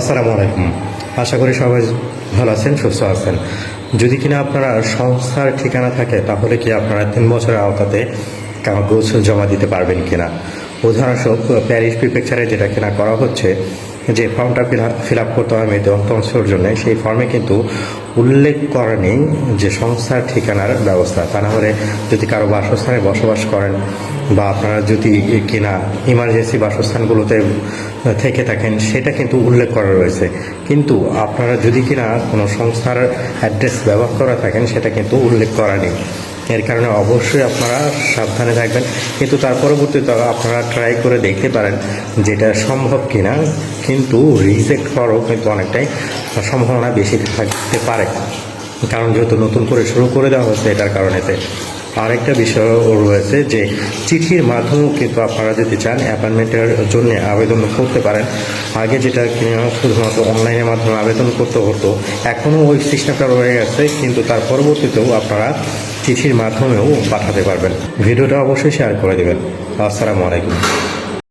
আসসালামু আলাইকুম। আশা করি সবাই ভালো আছেন, সুস্থ আছেন। যদি কিনা আপনারা সংস্থার ঠিকানা থাকে, তাহলে কি আপনারা তিন বছরের আওতাতে কাগজ জমা দিতে পারবেন কিনা। উদাহরণস্বরূপ প্যারিস প্রিপেকচারে যেটা কিনা করা হচ্ছে, যে ফর্মটা ফিল আপ করতে হবে দন্তাংশের জন্য, সেই ফর্মে কিন্তু উল্লেখ করা নেই যে সংস্থার ঠিকানার ব্যবস্থা। তা না হলে যদি কারও বাসস্থানে বসবাস করেন বা আপনারা যদি কিনা ইমার্জেন্সি বাসস্থানগুলোতে থেকে থাকেন, সেটা কিন্তু উল্লেখ করা রয়েছে। কিন্তু আপনারা যদি কিনা কোনো সংস্থার অ্যাড্রেস ব্যবহার করা থাকেন, সেটা কিন্তু উল্লেখ করা নেই। এর কারণে অবশ্যই আপনারা সাবধানে থাকবেন। কিন্তু তার পরবর্তীতে আপনারা ট্রাই করে দেখতে পারেন যেটা সম্ভব কিনা। কিন্তু রিজেক্ট হওয়ারও কিন্তু অনেকটাই সম্ভাবনা বেশি থাকতে পারে। কারণ যেহেতু নতুন করে শুরু করে দেওয়া হচ্ছে এটার কারণেতে আরেকটা বিষয় রয়েছে যে চিঠির মাধ্যমেও কিন্তু আপনারা যদি চান অ্যাপয়েন্টমেন্টের জন্য আবেদন করতে পারেন। আগে যেটা শুধুমাত্র অনলাইনের মাধ্যমে আবেদন করতে হতো এখনও ওই সিস্টেমটা রয়ে গেছে, কিন্তু তার পরবর্তীতেও আপনারা চিঠির মাধ্যমেও পাঠাতে পারবেন। ভিডিওটা অবশ্যই শেয়ার করে দেবেন। আসসালামু আলাইকুম।